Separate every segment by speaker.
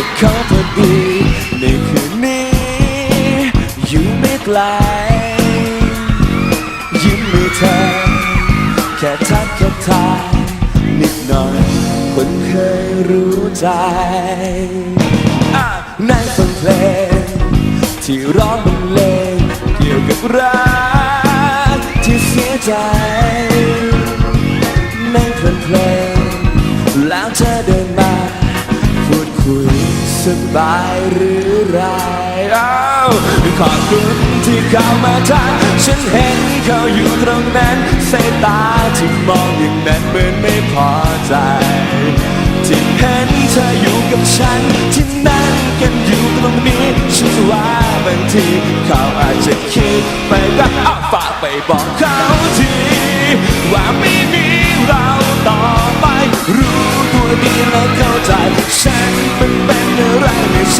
Speaker 1: ับเขาพอดีในคืนนี้ อยู่ไม่ไกล ยิ้มมือเธอ แค่ทักแค่ทายนิดหน่อย คนเคยรู้ใจอะนั่งฟังเพลง ที่ร้องบรรเลงเกี่ยวกับรักที่เสียใจ ในเพลงเพลงแล้วเธอเดิน สบายหรือไรอ้าวขอบคุณที่เข้ามาทักฉันเห็นเขาอยู่ตรงนั้นสายตาที่มองอย่างนั้นเหมือนไม่พอใจ ที่เห็นเธออยู่กับฉัน ที่นั่งกันอยู่ตรงนี้ฉันว่าบางทีเขาอาจจะคิดไปก็เอาฝากไปบอกเขาที ว่าไม่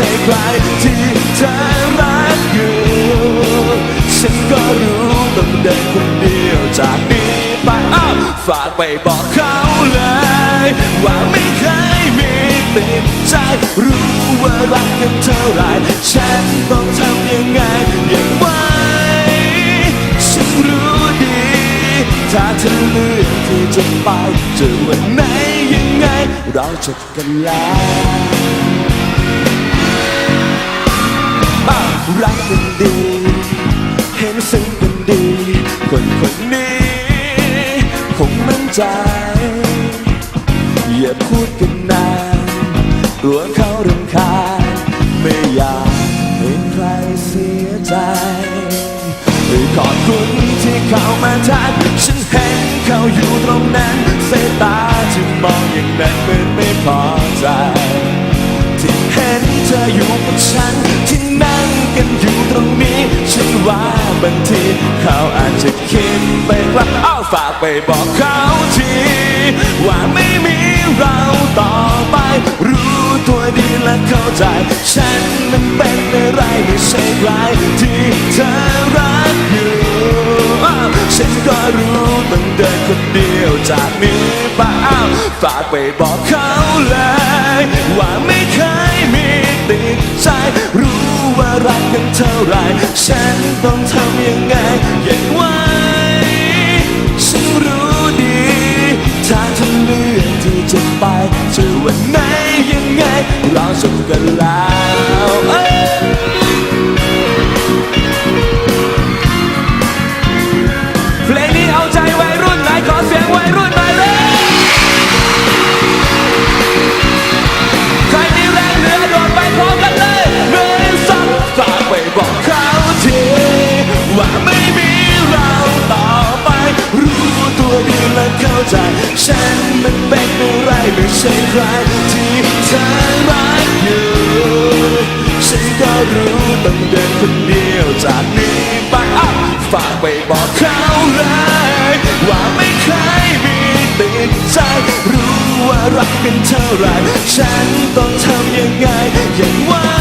Speaker 1: ใช่ใครที่เธอรักอยู่ ฉันก็รู้ต้องเดินคนเดียวจากนี้ไปอ้าวฝากไปบอกเขาเลย ว่าไม่เคยมีติดใจ รู้ว่ารักกันเท่าไร ฉันต้องทำยังไงย่างไวฉันรู้ดี ถ้าเธอเลือกที่จะไปจะวันไหนยังไง เราจบกันแล้ว รักกันดี เห็นซึ้งกันดี คนคนนี้คงมั่นใจ อย่าพูดกันนานกลัวเขารำคาญไม่อยากเห็นใครเสียใจขอบคุณที่เข้ามาทักฉันเห็นเขาอยู่ตรงนั้นสายตาที่มองอย่างนั้นเหมือนไม่พอใจ นเธออยู่กับฉัน ที่นั่งกันอยู่ตรงนี้ ฉันว่าบางทีเขาอาจจะคิดไปว่าเอาฝากไปบอกเขาที ว่าไม่มีเราต่อไป รู้ตัวดีและเข้าใจ ฉันมันเป็นอะไรไม่ใช่ใครที่เธอรักอยู่ฉันก็รู้ต้องเดินคนเดียวจากนี้ไปอ้าวฝากไปบอกเขา รักกันเท่าไร ฉันต้องทำ เข้าใจ ฉันมันเป็นอะไรไม่ใช่ใครที่เธอรักอยู่ ฉันก็รู้ต้องเดินคนเดียวจากนี้ไปอ้าวฝากไปบอกเขาเลยว่าไม่เคยมีติดใจรู้ว่ารักกันเท่าไรฉันต้องทำยังไงอย่างวฉั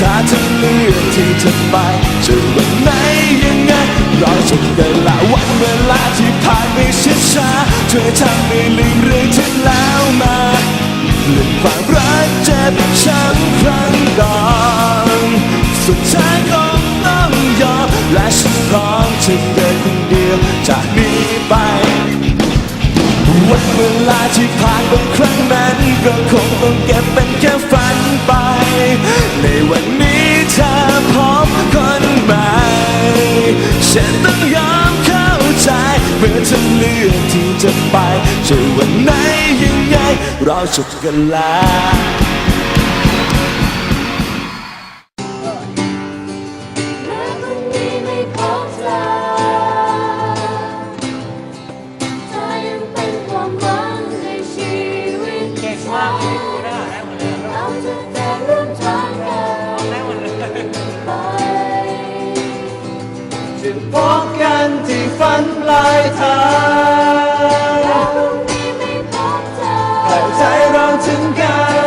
Speaker 1: ถ้าเธอเลือกที่จะไปจะวันไหนยังไงราจะเดินละวันเวลาที่ผ่านไปช้าช้าๆช่วยทำให้ลืมเรื่องที่แล้วมาลืมความรักเจ็บช้ำครั้งก่อนสุดท้ายคงต้องยอมและฉันพร้อมจะเดินคนเดียวจากนี้ไปวันเวลาที่ผ่านไปครั้งนั้นก็คงต้องเก็บเป็นแค่ฝันไปในวัน ฉันต้องยอมเข้าใจเมื่อเธอเลือกที่จะไปจะวันไหนยังไงเราจบกันแล้ว จะพบกันที่ฝันปลายทา
Speaker 2: แม้
Speaker 1: ง
Speaker 2: วันนี้ไม่พบเธอ
Speaker 1: แต่ใจเราถึงกัน